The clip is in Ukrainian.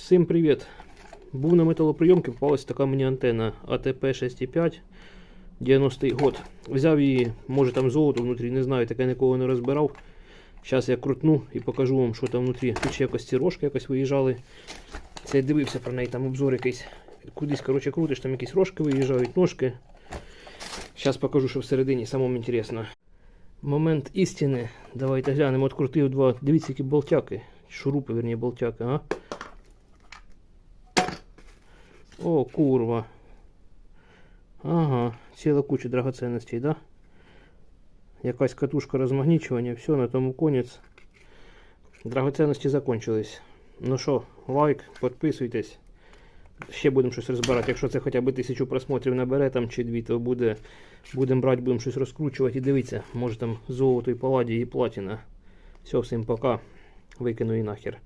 Всім привіт! Був на металоприйомці, попалась така мені антенна АТП 6,5 90-й год. Взяв її, може там золото внутрі, не знаю, таке нікого не розбирав. Зараз я крутну і покажу вам, що там внутрі. Тут ще якось ці рожки якось виїжджали. Це я дивився про неї, там обзор якийсь. Кудись, коротше, крутиш, там якісь рожки виїжджають, ножки. Зараз покажу, що всередині, самому інтересно. Момент істини. Давайте глянемо. От крутив два. Дивіться, які болтяки. Шурупи, верні, болтяки, а? О, курва. Ага, ціла куча драгоценностей, да? Якась катушка розмагнічування, все, на тому конець. Драгоценності закончились. Ну що, лайк, підписуйтесь. Ще будемо щось розбирати. Якщо це хоча б тисячу просмотрів набере там чи дві, то буде, будемо брати, будемо щось розкручувати і дивіться, може там золото і паладі і платіна. Все, всім пока. Викину і нахер.